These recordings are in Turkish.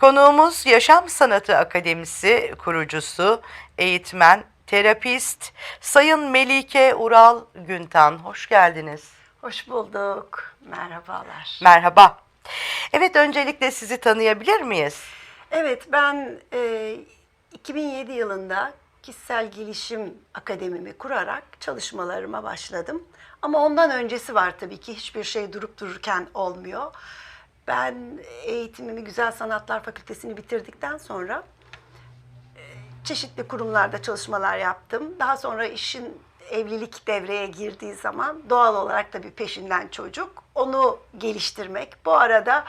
Konuğumuz Yaşam Sanatı Akademisi kurucusu, eğitmen, terapist Sayın Melike Ural Güntan. Hoş geldiniz. Hoş bulduk. Merhabalar. Merhaba. Evet öncelikle sizi tanıyabilir miyiz? Evet ben e, 2007 yılında kişisel gelişim akademimi kurarak çalışmalarıma başladım. Ama ondan öncesi var tabii ki hiçbir şey durup dururken olmuyor. Ben eğitimimi Güzel Sanatlar Fakültesini bitirdikten sonra e, çeşitli kurumlarda çalışmalar yaptım. Daha sonra işin evlilik devreye girdiği zaman doğal olarak tabii peşinden çocuk. Onu geliştirmek. Bu arada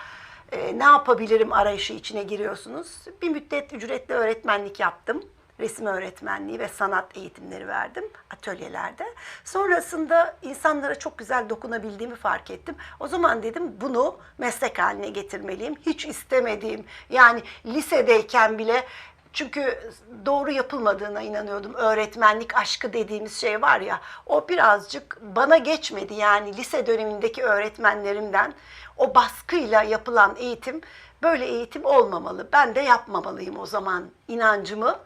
e, ne yapabilirim arayışı içine giriyorsunuz. Bir müddet ücretli öğretmenlik yaptım. Resim öğretmenliği ve sanat eğitimleri verdim atölyelerde. Sonrasında insanlara çok güzel dokunabildiğimi fark ettim. O zaman dedim bunu meslek haline getirmeliyim. Hiç istemediğim yani lisedeyken bile çünkü doğru yapılmadığına inanıyordum. Öğretmenlik aşkı dediğimiz şey var ya, o birazcık bana geçmedi. Yani lise dönemindeki öğretmenlerimden o baskıyla yapılan eğitim, böyle eğitim olmamalı. Ben de yapmamalıyım o zaman inancımı.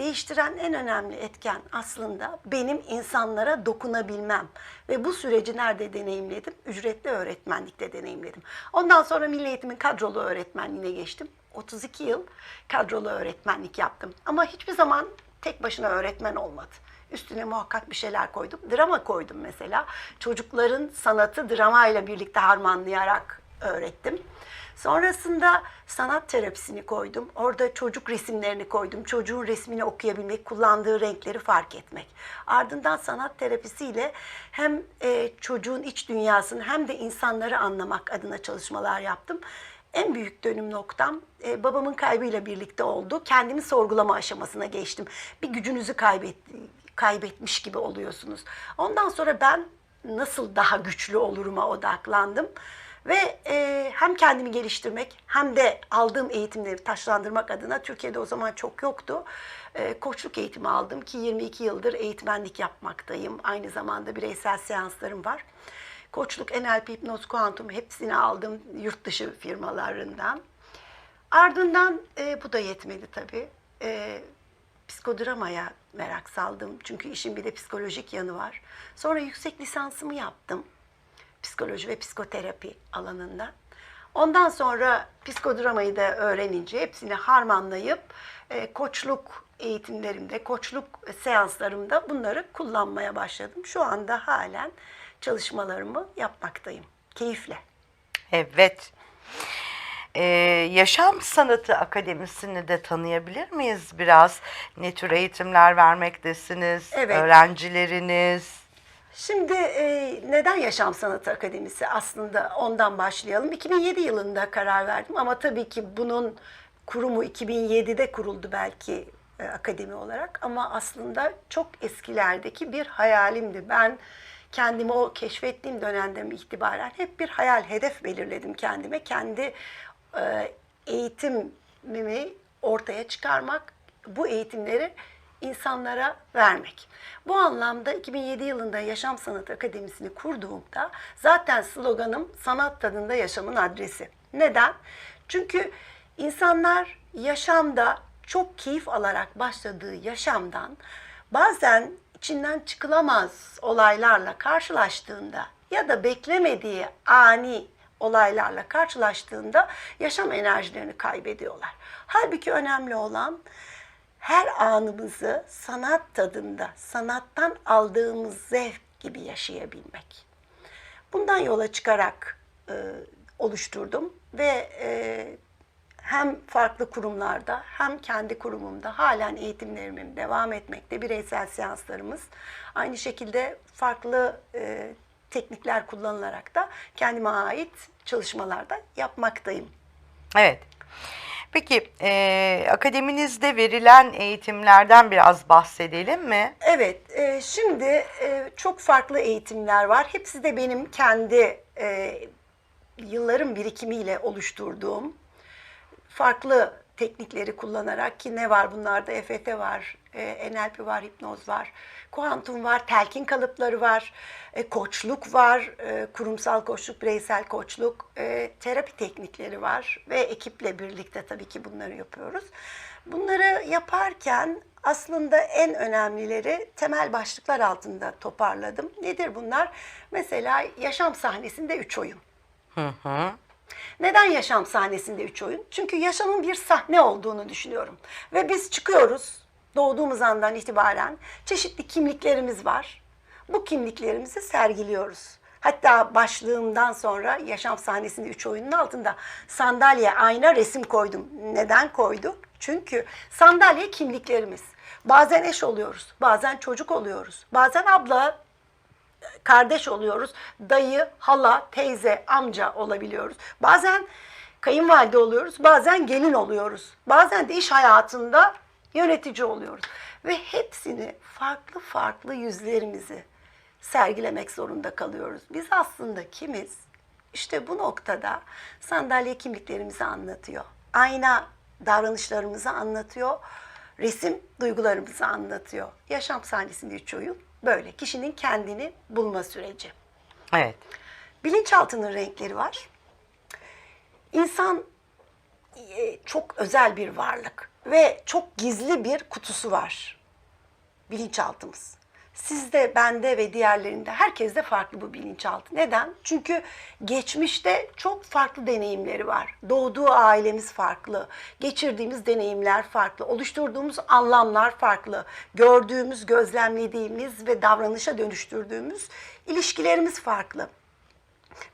Değiştiren en önemli etken aslında benim insanlara dokunabilmem. Ve bu süreci nerede deneyimledim? Ücretli öğretmenlikte deneyimledim. Ondan sonra Milli Eğitim'in kadrolu öğretmenliğine geçtim. 32 yıl kadrolu öğretmenlik yaptım. Ama hiçbir zaman tek başına öğretmen olmadı. Üstüne muhakkak bir şeyler koydum. Drama koydum mesela. Çocukların sanatı dramayla birlikte harmanlayarak öğrettim. Sonrasında sanat terapisini koydum. Orada çocuk resimlerini koydum. Çocuğun resmini okuyabilmek, kullandığı renkleri fark etmek. Ardından sanat terapisiyle hem e, çocuğun iç dünyasını hem de insanları anlamak adına çalışmalar yaptım. En büyük dönüm noktam e, babamın kaybıyla birlikte oldu. Kendimi sorgulama aşamasına geçtim. Bir gücünüzü kaybet, kaybetmiş gibi oluyorsunuz. Ondan sonra ben nasıl daha güçlü oluruma odaklandım. Ve e, hem kendimi geliştirmek hem de aldığım eğitimleri taşlandırmak adına Türkiye'de o zaman çok yoktu. E, koçluk eğitimi aldım ki 22 yıldır eğitmenlik yapmaktayım. Aynı zamanda bireysel seanslarım var. Koçluk, NLP, hipnoz, kuantum hepsini aldım yurt dışı firmalarından. Ardından e, bu da yetmedi tabii. E, psikodramaya merak saldım. Çünkü işin bir de psikolojik yanı var. Sonra yüksek lisansımı yaptım. Psikoloji ve psikoterapi alanında. Ondan sonra psikodramayı da öğrenince hepsini harmanlayıp e, koçluk eğitimlerimde, koçluk seanslarımda bunları kullanmaya başladım. Şu anda halen çalışmalarımı yapmaktayım. Keyifle. Evet. Ee, Yaşam Sanatı Akademisi'ni de tanıyabilir miyiz biraz? Ne tür eğitimler vermektesiniz? Evet. Öğrencileriniz? Şimdi e, neden Yaşam Sanatı Akademisi? Aslında ondan başlayalım. 2007 yılında karar verdim ama tabii ki bunun kurumu 2007'de kuruldu belki e, akademi olarak ama aslında çok eskilerdeki bir hayalimdi. Ben kendimi o keşfettiğim dönemden itibaren hep bir hayal, hedef belirledim kendime. Kendi e, eğitimimi ortaya çıkarmak, bu eğitimleri insanlara vermek. Bu anlamda 2007 yılında Yaşam Sanatı Akademisi'ni kurduğumda zaten sloganım sanat tadında yaşamın adresi. Neden? Çünkü insanlar yaşamda çok keyif alarak başladığı yaşamdan bazen içinden çıkılamaz olaylarla karşılaştığında ya da beklemediği ani olaylarla karşılaştığında yaşam enerjilerini kaybediyorlar. Halbuki önemli olan her anımızı sanat tadında, sanattan aldığımız zevk gibi yaşayabilmek. Bundan yola çıkarak e, oluşturdum ve e, hem farklı kurumlarda hem kendi kurumumda halen eğitimlerimim devam etmekte. Bireysel seanslarımız aynı şekilde farklı e, teknikler kullanılarak da kendime ait çalışmalarda yapmaktayım. Evet. Peki e, akademinizde verilen eğitimlerden biraz bahsedelim mi? Evet, e, şimdi e, çok farklı eğitimler var. Hepsi de benim kendi e, yılların birikimiyle oluşturduğum farklı teknikleri kullanarak ki ne var bunlarda? EFT var, e, NLP var, hipnoz var, kuantum var, telkin kalıpları var, e, koçluk var, e, kurumsal koçluk, bireysel koçluk, terapi teknikleri var ve ekiple birlikte tabii ki bunları yapıyoruz. Bunları yaparken aslında en önemlileri temel başlıklar altında toparladım. Nedir bunlar? Mesela yaşam sahnesinde üç oyun. Neden yaşam sahnesinde üç oyun? Çünkü yaşamın bir sahne olduğunu düşünüyorum. Ve biz çıkıyoruz doğduğumuz andan itibaren çeşitli kimliklerimiz var. Bu kimliklerimizi sergiliyoruz. Hatta başlığımdan sonra yaşam sahnesinde üç oyunun altında sandalye, ayna, resim koydum. Neden koyduk? Çünkü sandalye kimliklerimiz. Bazen eş oluyoruz, bazen çocuk oluyoruz, bazen abla, kardeş oluyoruz. Dayı, hala, teyze, amca olabiliyoruz. Bazen kayınvalide oluyoruz, bazen gelin oluyoruz. Bazen de iş hayatında yönetici oluyoruz. Ve hepsini farklı farklı yüzlerimizi sergilemek zorunda kalıyoruz. Biz aslında kimiz? İşte bu noktada sandalye kimliklerimizi anlatıyor. Ayna davranışlarımızı anlatıyor. Resim duygularımızı anlatıyor. Yaşam sahnesinde üç oyun böyle. Kişinin kendini bulma süreci. Evet. Bilinçaltının renkleri var. İnsan e, çok özel bir varlık ve çok gizli bir kutusu var. Bilinçaltımız. Sizde, bende ve diğerlerinde herkeste farklı bu bilinçaltı. Neden? Çünkü geçmişte çok farklı deneyimleri var. Doğduğu ailemiz farklı, geçirdiğimiz deneyimler farklı, oluşturduğumuz anlamlar farklı, gördüğümüz, gözlemlediğimiz ve davranışa dönüştürdüğümüz ilişkilerimiz farklı.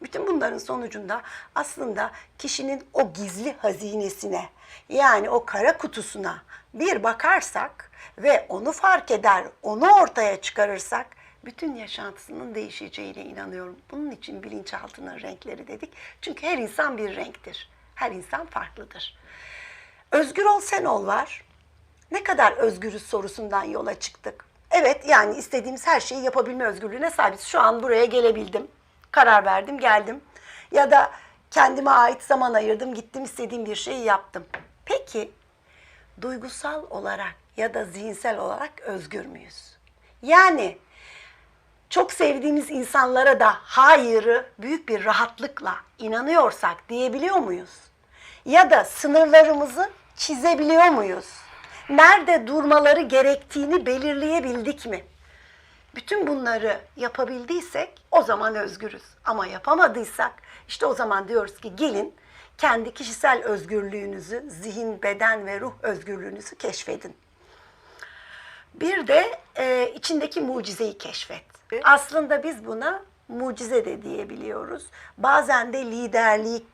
Bütün bunların sonucunda aslında kişinin o gizli hazinesine yani o kara kutusuna bir bakarsak ve onu fark eder, onu ortaya çıkarırsak bütün yaşantısının değişeceğine inanıyorum. Bunun için bilinçaltının renkleri dedik. Çünkü her insan bir renktir. Her insan farklıdır. Özgür ol sen ol var. Ne kadar özgürüz sorusundan yola çıktık. Evet yani istediğimiz her şeyi yapabilme özgürlüğüne sahibiz. Şu an buraya gelebildim. Karar verdim geldim. Ya da kendime ait zaman ayırdım gittim istediğim bir şeyi yaptım. Peki duygusal olarak ya da zihinsel olarak özgür müyüz? Yani çok sevdiğimiz insanlara da hayırı büyük bir rahatlıkla inanıyorsak diyebiliyor muyuz? Ya da sınırlarımızı çizebiliyor muyuz? Nerede durmaları gerektiğini belirleyebildik mi? Bütün bunları yapabildiysek o zaman özgürüz. Ama yapamadıysak işte o zaman diyoruz ki gelin kendi kişisel özgürlüğünüzü, zihin, beden ve ruh özgürlüğünüzü keşfedin. Bir de e, içindeki mucizeyi keşfet. Aslında biz buna mucize de diyebiliyoruz. Bazen de liderlik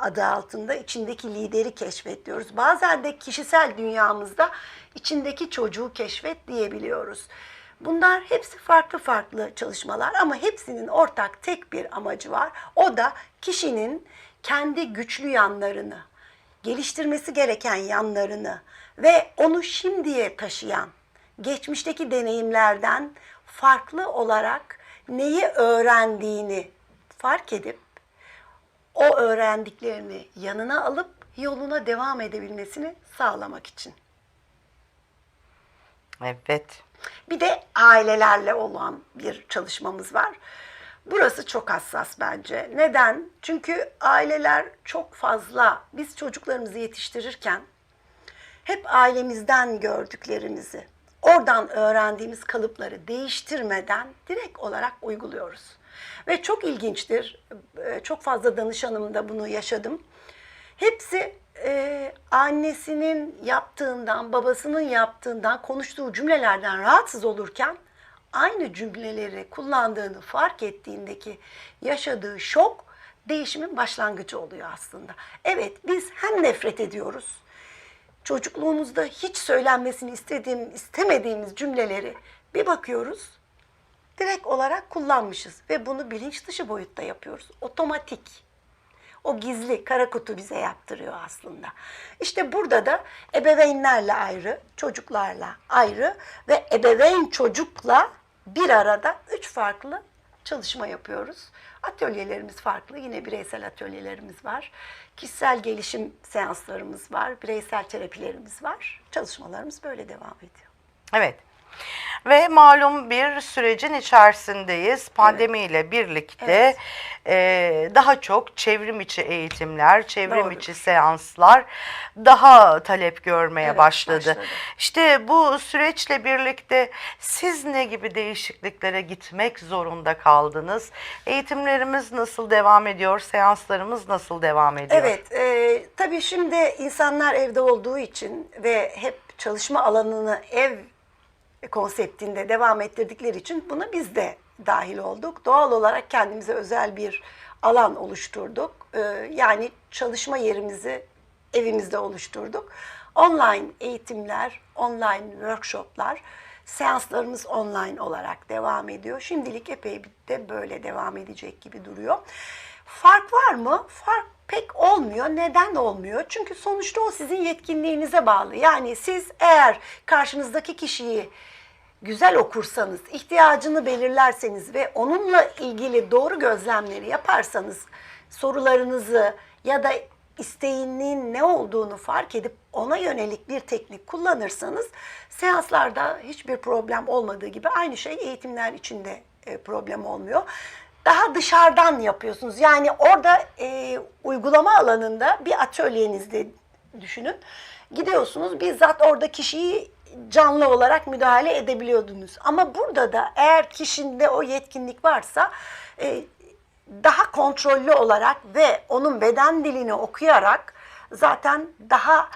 adı altında içindeki lideri keşfet diyoruz. Bazen de kişisel dünyamızda içindeki çocuğu keşfet diyebiliyoruz. Bunlar hepsi farklı farklı çalışmalar ama hepsinin ortak tek bir amacı var. O da kişinin kendi güçlü yanlarını, geliştirmesi gereken yanlarını ve onu şimdiye taşıyan geçmişteki deneyimlerden farklı olarak neyi öğrendiğini fark edip o öğrendiklerini yanına alıp yoluna devam edebilmesini sağlamak için. Evet. Bir de ailelerle olan bir çalışmamız var. Burası çok hassas bence. Neden? Çünkü aileler çok fazla biz çocuklarımızı yetiştirirken hep ailemizden gördüklerimizi, oradan öğrendiğimiz kalıpları değiştirmeden direkt olarak uyguluyoruz. Ve çok ilginçtir. e, Çok fazla danışanımda bunu yaşadım. Hepsi e, annesinin yaptığından, babasının yaptığından, konuştuğu cümlelerden rahatsız olurken aynı cümleleri kullandığını fark ettiğindeki yaşadığı şok değişimin başlangıcı oluyor aslında. Evet biz hem nefret ediyoruz. Çocukluğumuzda hiç söylenmesini istediğim, istemediğimiz cümleleri bir bakıyoruz direkt olarak kullanmışız ve bunu bilinç dışı boyutta yapıyoruz. Otomatik. O gizli kara kutu bize yaptırıyor aslında. İşte burada da ebeveynlerle ayrı, çocuklarla ayrı ve ebeveyn çocukla bir arada üç farklı çalışma yapıyoruz. Atölyelerimiz farklı. Yine bireysel atölyelerimiz var. Kişisel gelişim seanslarımız var. Bireysel terapilerimiz var. Çalışmalarımız böyle devam ediyor. Evet. Ve malum bir sürecin içerisindeyiz. Pandemiyle birlikte Evet. e, daha çok çevrim içi eğitimler, çevrim Doğrudur. içi seanslar daha talep görmeye Evet, başladı. başladı. İşte bu süreçle birlikte siz ne gibi değişikliklere gitmek zorunda kaldınız? Eğitimlerimiz nasıl devam ediyor? Seanslarımız nasıl devam ediyor? Evet, e, tabii şimdi insanlar evde olduğu için ve hep çalışma alanını ev konseptinde devam ettirdikleri için buna biz de dahil olduk. Doğal olarak kendimize özel bir alan oluşturduk. E, yani çalışma yerimizi evimizde oluşturduk. Online eğitimler, online workshoplar, seanslarımız online olarak devam ediyor. Şimdilik epey de böyle devam edecek gibi duruyor. Fark var mı? Fark pek olmuyor. Neden olmuyor? Çünkü sonuçta o sizin yetkinliğinize bağlı. Yani siz eğer karşınızdaki kişiyi güzel okursanız, ihtiyacını belirlerseniz ve onunla ilgili doğru gözlemleri yaparsanız, sorularınızı ya da isteğinin ne olduğunu fark edip ona yönelik bir teknik kullanırsanız seanslarda hiçbir problem olmadığı gibi aynı şey eğitimler içinde e, problem olmuyor. Daha dışarıdan yapıyorsunuz. Yani orada e, uygulama alanında bir atölyenizde düşünün. Gidiyorsunuz bizzat orada kişiyi canlı olarak müdahale edebiliyordunuz. Ama burada da eğer kişinde o yetkinlik varsa e, daha kontrollü olarak ve onun beden dilini okuyarak zaten daha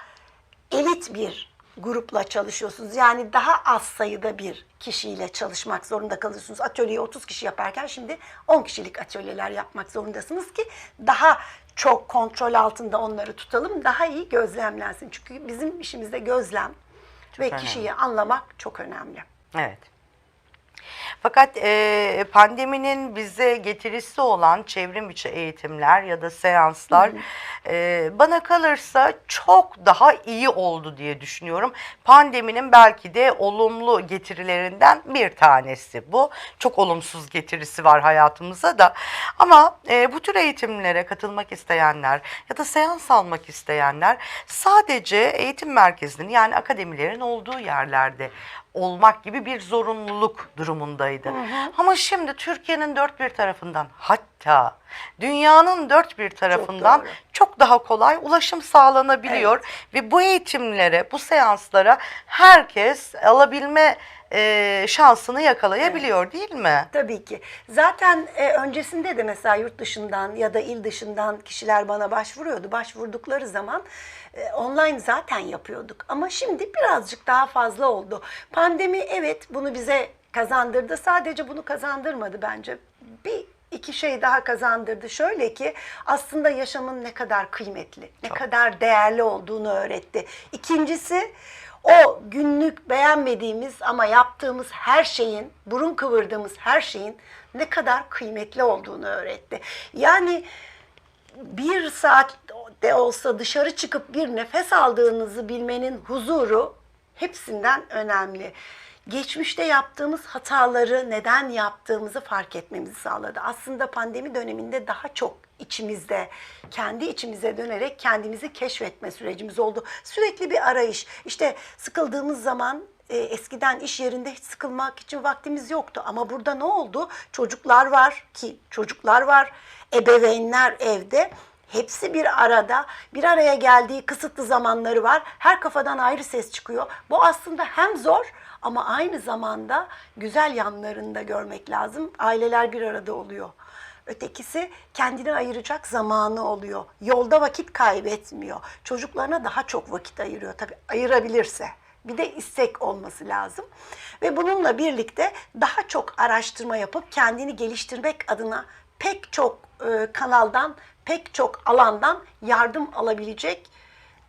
elit bir grupla çalışıyorsunuz. Yani daha az sayıda bir kişiyle çalışmak zorunda kalıyorsunuz. Atölyeyi 30 kişi yaparken şimdi 10 kişilik atölyeler yapmak zorundasınız ki daha çok kontrol altında onları tutalım, daha iyi gözlemlensin. Çünkü bizim işimizde gözlem ve önemli. kişiyi anlamak çok önemli. Evet. Fakat e, pandeminin bize getirisi olan çevrim içi eğitimler ya da seanslar e, bana kalırsa çok daha iyi oldu diye düşünüyorum. Pandeminin belki de olumlu getirilerinden bir tanesi bu. Çok olumsuz getirisi var hayatımıza da. Ama e, bu tür eğitimlere katılmak isteyenler ya da seans almak isteyenler sadece eğitim merkezinin yani akademilerin olduğu yerlerde olmak gibi bir zorunluluk durumundaydı. Ama şimdi Türkiye'nin dört bir tarafından hatta dünyanın dört bir tarafından doğru. çok daha kolay ulaşım sağlanabiliyor ve bu eğitimlere, bu seanslara herkes alabilme e, şansını yakalayabiliyor değil mi? Tabii ki. Zaten e, öncesinde de mesela yurt dışından ya da il dışından kişiler bana başvuruyordu. Başvurdukları zaman online zaten yapıyorduk. Ama şimdi birazcık daha fazla oldu. Pandemi evet bunu bize kazandırdı. Sadece bunu kazandırmadı bence. Bir iki şey daha kazandırdı. Şöyle ki aslında yaşamın ne kadar kıymetli, ne kadar değerli olduğunu öğretti. İkincisi o günlük beğenmediğimiz ama yaptığımız her şeyin, burun kıvırdığımız her şeyin ne kadar kıymetli olduğunu öğretti. Yani bir saat de olsa dışarı çıkıp bir nefes aldığınızı bilmenin huzuru hepsinden önemli. Geçmişte yaptığımız hataları neden yaptığımızı fark etmemizi sağladı. Aslında pandemi döneminde daha çok içimizde, kendi içimize dönerek kendimizi keşfetme sürecimiz oldu. Sürekli bir arayış. İşte sıkıldığımız zaman e, eskiden iş yerinde hiç sıkılmak için vaktimiz yoktu. Ama burada ne oldu? Çocuklar var ki çocuklar var, ebeveynler evde. Hepsi bir arada, bir araya geldiği kısıtlı zamanları var. Her kafadan ayrı ses çıkıyor. Bu aslında hem zor ama aynı zamanda güzel yanlarını da görmek lazım. Aileler bir arada oluyor. Ötekisi kendine ayıracak zamanı oluyor. Yolda vakit kaybetmiyor. Çocuklarına daha çok vakit ayırıyor tabii ayırabilirse. Bir de istek olması lazım. Ve bununla birlikte daha çok araştırma yapıp kendini geliştirmek adına pek çok e, kanaldan, pek çok alandan yardım alabilecek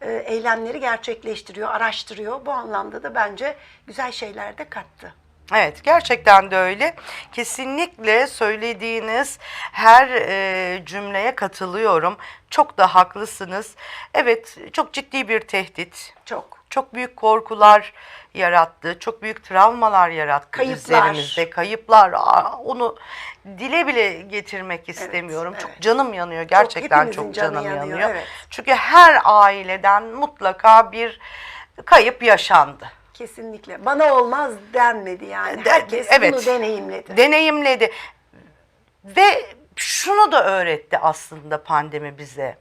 e, eylemleri gerçekleştiriyor, araştırıyor. Bu anlamda da bence güzel şeyler de kattı. Evet gerçekten de öyle. Kesinlikle söylediğiniz her e, cümleye katılıyorum. Çok da haklısınız. Evet çok ciddi bir tehdit. Çok. Çok büyük korkular yarattı, çok büyük travmalar yarattı Kayıplar. üzerimizde, kayıplar. Aa, onu dile bile getirmek istemiyorum. Çok evet. canım yanıyor, gerçekten çok, canı canım yanıyor, yanıyor. evet. Çünkü her aileden mutlaka bir kayıp yaşandı. Kesinlikle. Bana olmaz denmedi yani. Herkes evet. bunu deneyimledi. deneyimledi. Ve şunu da öğretti aslında pandemi bize.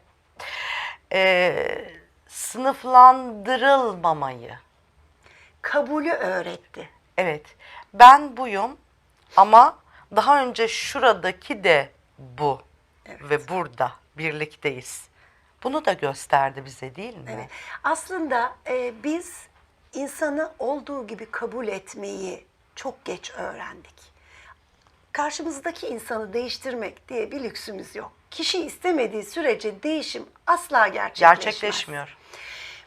Ee, sınıflandırılmamayı. Kabulü öğretti. Evet, ben buyum ama daha önce şuradaki de bu ve burada birlikteyiz. Bunu da gösterdi bize değil mi? Evet. Aslında e, biz insanı olduğu gibi kabul etmeyi çok geç öğrendik. Karşımızdaki insanı değiştirmek diye bir lüksümüz yok. Kişi istemediği sürece değişim asla gerçekleşmez. Gerçekleşmiyor.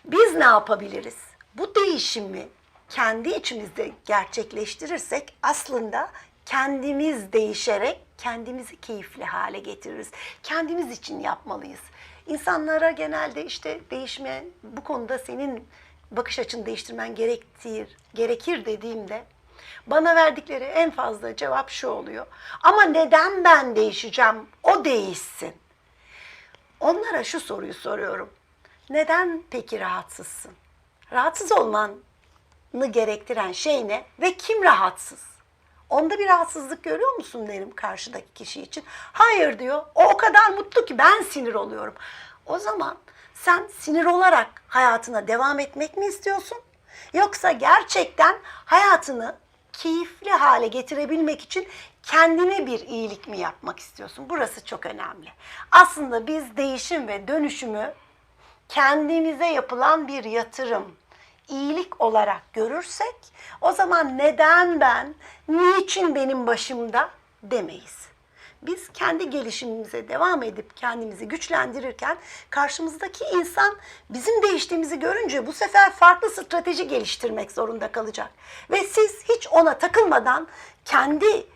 Biz ne yapabiliriz? Bu değişimi kendi içimizde gerçekleştirirsek aslında kendimiz değişerek kendimizi keyifli hale getiririz. Kendimiz için yapmalıyız. İnsanlara genelde işte değişme bu konuda senin bakış açını değiştirmen gerektir, gerekir dediğimde bana verdikleri en fazla cevap şu oluyor. Ama neden ben değişeceğim? O değişsin. Onlara şu soruyu soruyorum. Neden peki rahatsızsın? Rahatsız olmanı gerektiren şey ne ve kim rahatsız? Onda bir rahatsızlık görüyor musun derim karşıdaki kişi için. Hayır diyor. O o kadar mutlu ki ben sinir oluyorum. O zaman sen sinir olarak hayatına devam etmek mi istiyorsun? Yoksa gerçekten hayatını keyifli hale getirebilmek için kendine bir iyilik mi yapmak istiyorsun? Burası çok önemli. Aslında biz değişim ve dönüşümü kendimize yapılan bir yatırım, iyilik olarak görürsek o zaman neden ben, niçin benim başımda demeyiz. Biz kendi gelişimimize devam edip kendimizi güçlendirirken karşımızdaki insan bizim değiştiğimizi görünce bu sefer farklı strateji geliştirmek zorunda kalacak. Ve siz hiç ona takılmadan kendi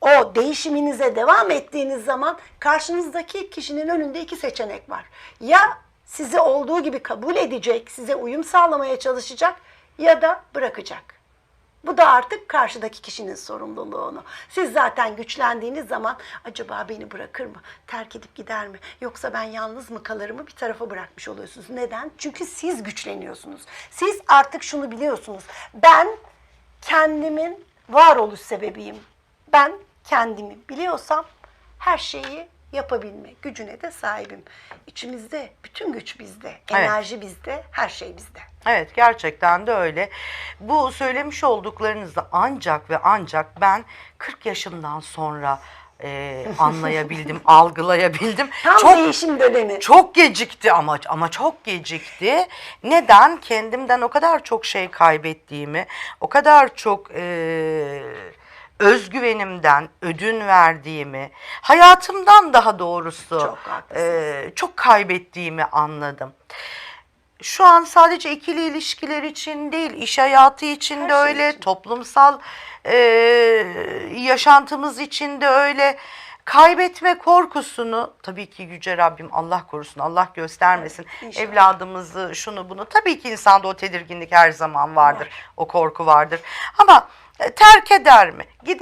o değişiminize devam ettiğiniz zaman karşınızdaki kişinin önünde iki seçenek var. Ya sizi olduğu gibi kabul edecek, size uyum sağlamaya çalışacak ya da bırakacak. Bu da artık karşıdaki kişinin sorumluluğu onu. Siz zaten güçlendiğiniz zaman acaba beni bırakır mı? Terk edip gider mi? Yoksa ben yalnız mı kalırımı bir tarafa bırakmış oluyorsunuz. Neden? Çünkü siz güçleniyorsunuz. Siz artık şunu biliyorsunuz. Ben kendimin varoluş sebebiyim. Ben kendimi biliyorsam her şeyi yapabilme gücüne de sahibim. İçimizde bütün güç bizde, Evet. enerji bizde, her şey bizde. Evet gerçekten de öyle. Bu söylemiş olduklarınızı ancak ve ancak ben 40 yaşımdan sonra e, anlayabildim, algılayabildim. Tam çok değişim dönemi. çok gecikti ama ama çok gecikti. Neden? Kendimden o kadar çok şey kaybettiğimi, o kadar çok e, özgüvenimden ödün verdiğimi, hayatımdan daha doğrusu Çok e, çok kaybettiğimi anladım. Şu an sadece ikili ilişkiler için değil, iş hayatı için Her de şey öyle, için. toplumsal e, yaşantımız için de öyle. Kaybetme korkusunu tabii ki Yüce Rabbim Allah korusun, Allah göstermesin. inşallah. Evladımızı, şunu bunu. Tabii ki insanda o tedirginlik her zaman vardır, Var. o korku vardır. Ama terk eder mi? Gid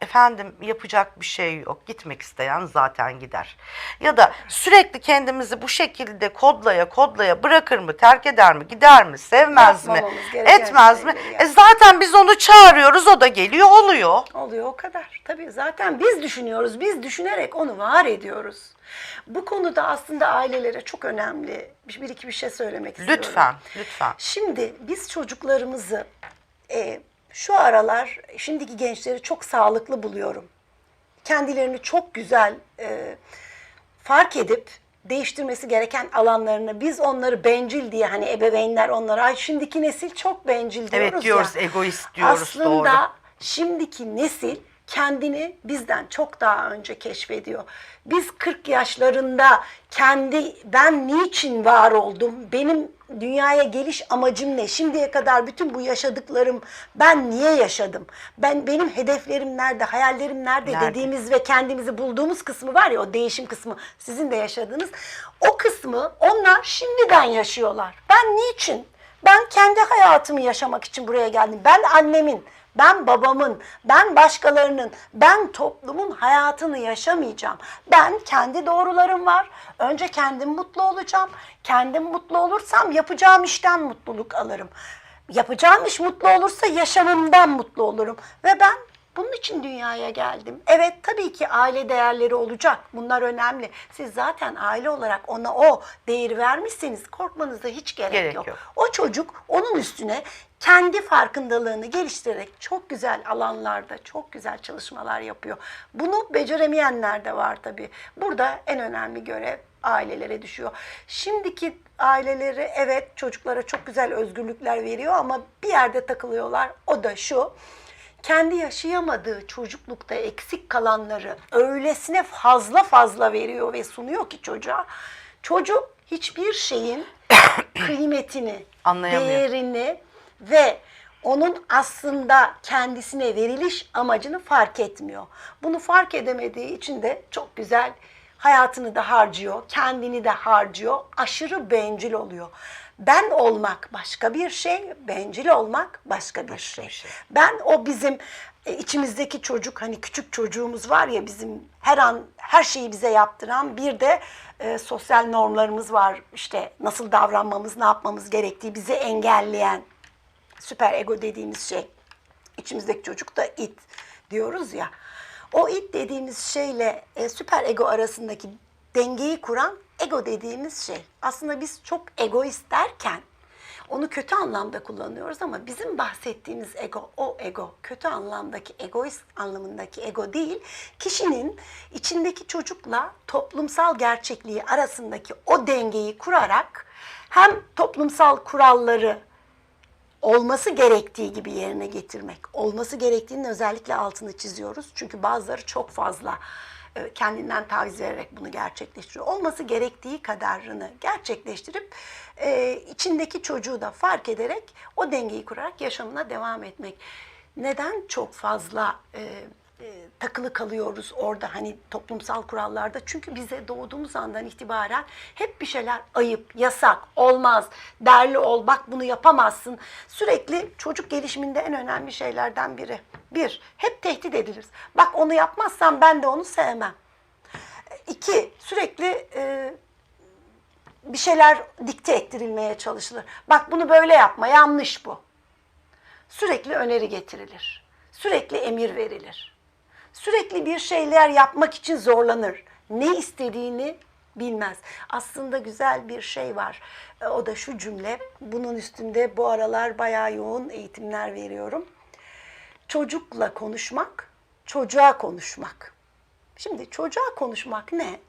Efendim yapacak bir şey yok. Gitmek isteyen zaten gider. Ya da sürekli kendimizi bu şekilde kodlaya kodlaya bırakır mı, terk eder mi, gider mi, sevmez mi, etmez mi? şeyleri E zaten biz onu çağırıyoruz, o da geliyor, oluyor. Oluyor o kadar. Tabii zaten biz düşünüyoruz. Biz düşünerek onu var ediyoruz. Bu konuda aslında ailelere çok önemli bir, bir iki bir şey söylemek istiyorum. Lütfen, lütfen. Şimdi biz çocuklarımızı e, şu aralar şimdiki gençleri çok sağlıklı buluyorum. Kendilerini çok güzel e, fark edip değiştirmesi gereken alanlarını biz onları bencil diye hani ebeveynler onlara ay şimdiki nesil çok bencil diyoruz Evet diyoruz, ya. egoist diyoruz, Aslında doğru. şimdiki nesil kendini bizden çok daha önce keşfediyor. Biz 40 yaşlarında kendi ben niçin var oldum? Benim dünyaya geliş amacım ne? Şimdiye kadar bütün bu yaşadıklarım ben niye yaşadım? Ben benim hedeflerim nerede? Hayallerim nerede? Nerede? dediğimiz ve kendimizi bulduğumuz kısmı var ya o değişim kısmı sizin de yaşadığınız. O kısmı onlar şimdiden yaşıyorlar. Ben niçin Ben kendi hayatımı yaşamak için buraya geldim. Ben annemin, ben babamın, ben başkalarının, ben toplumun hayatını yaşamayacağım. Ben kendi doğrularım var. Önce kendim mutlu olacağım. Kendim mutlu olursam yapacağım işten mutluluk alırım. Yapacağım iş mutlu olursa yaşamımdan mutlu olurum. Ve ben bunun için dünyaya geldim. Evet tabii ki aile değerleri olacak. Bunlar önemli. Siz zaten aile olarak ona o değeri vermişseniz korkmanıza hiç gerek, Gerek yok. yok. O çocuk onun üstüne kendi farkındalığını geliştirerek çok güzel alanlarda çok güzel çalışmalar yapıyor. Bunu beceremeyenler de var tabii. Burada en önemli görev ailelere düşüyor. Şimdiki aileleri evet çocuklara çok güzel özgürlükler veriyor ama bir yerde takılıyorlar. O da şu kendi yaşayamadığı çocuklukta eksik kalanları öylesine fazla fazla veriyor ve sunuyor ki çocuğa. Çocuk hiçbir şeyin kıymetini, Anlayamıyor. değerini ve onun aslında kendisine veriliş amacını fark etmiyor. Bunu fark edemediği için de çok güzel hayatını da harcıyor, kendini de harcıyor, aşırı bencil oluyor. Ben olmak başka bir şey, bencil olmak başka bir şey. bir şey. Ben o bizim e, içimizdeki çocuk hani küçük çocuğumuz var ya bizim her an her şeyi bize yaptıran bir de e, sosyal normlarımız var. İşte nasıl davranmamız, ne yapmamız gerektiği bizi engelleyen süper ego dediğimiz şey. İçimizdeki çocuk da it diyoruz ya. O it dediğimiz şeyle e, süper ego arasındaki dengeyi kuran ego dediğimiz şey. Aslında biz çok egoist derken onu kötü anlamda kullanıyoruz ama bizim bahsettiğimiz ego, o ego, kötü anlamdaki egoist anlamındaki ego değil, kişinin içindeki çocukla toplumsal gerçekliği arasındaki o dengeyi kurarak hem toplumsal kuralları olması gerektiği gibi yerine getirmek. Olması gerektiğinin özellikle altını çiziyoruz. Çünkü bazıları çok fazla e, kendinden taviz vererek bunu gerçekleştiriyor. Olması gerektiği kadarını gerçekleştirip e, içindeki çocuğu da fark ederek o dengeyi kurarak yaşamına devam etmek. Neden çok fazla e, e, takılı kalıyoruz orada hani toplumsal kurallarda? Çünkü bize doğduğumuz andan itibaren hep bir şeyler ayıp, yasak, olmaz, derli ol, bak bunu yapamazsın. Sürekli çocuk gelişiminde en önemli şeylerden biri. Bir, hep tehdit ediliriz. Bak onu yapmazsan ben de onu sevmem. İki, sürekli e, bir şeyler dikte ettirilmeye çalışılır. Bak bunu böyle yapma, yanlış bu. Sürekli öneri getirilir. Sürekli emir verilir. Sürekli bir şeyler yapmak için zorlanır. Ne istediğini bilmez. Aslında güzel bir şey var. E, O da şu cümle. Bunun üstünde bu aralar bayağı yoğun eğitimler veriyorum. Çocukla konuşmak, çocuğa konuşmak. Şimdi çocuğa konuşmak ne?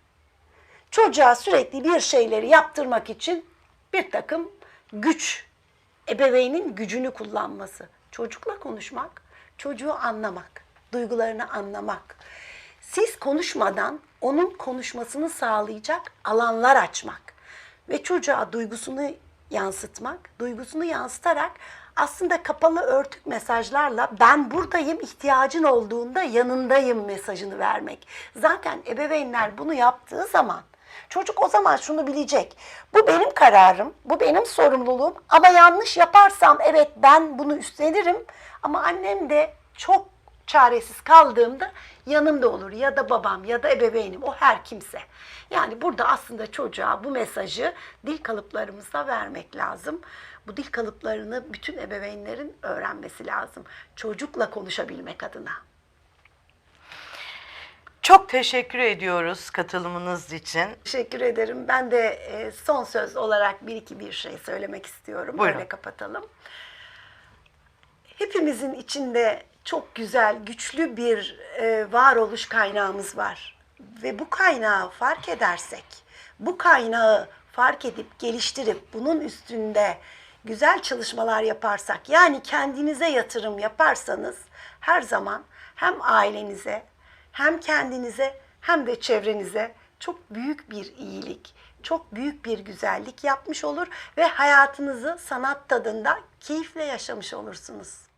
çocuğa sürekli bir şeyleri yaptırmak için bir takım güç, ebeveynin gücünü kullanması. Çocukla konuşmak, çocuğu anlamak, duygularını anlamak. Siz konuşmadan onun konuşmasını sağlayacak alanlar açmak ve çocuğa duygusunu yansıtmak, duygusunu yansıtarak aslında kapalı örtük mesajlarla ben buradayım ihtiyacın olduğunda yanındayım mesajını vermek. Zaten ebeveynler bunu yaptığı zaman çocuk o zaman şunu bilecek. Bu benim kararım, bu benim sorumluluğum ama yanlış yaparsam evet ben bunu üstlenirim ama annem de çok çaresiz kaldığımda yanımda olur ya da babam ya da ebeveynim o her kimse. Yani burada aslında çocuğa bu mesajı dil kalıplarımızda vermek lazım. Bu dil kalıplarını bütün ebeveynlerin öğrenmesi lazım. Çocukla konuşabilmek adına. Çok teşekkür ediyoruz katılımınız için. Teşekkür ederim. Ben de e, son söz olarak bir iki bir şey söylemek istiyorum. Buyurun. Öyle kapatalım. Hepimizin içinde çok güzel, güçlü bir e, varoluş kaynağımız var. Ve bu kaynağı fark edersek, bu kaynağı fark edip geliştirip bunun üstünde güzel çalışmalar yaparsak, yani kendinize yatırım yaparsanız her zaman hem ailenize, hem kendinize hem de çevrenize çok büyük bir iyilik, çok büyük bir güzellik yapmış olur ve hayatınızı sanat tadında keyifle yaşamış olursunuz.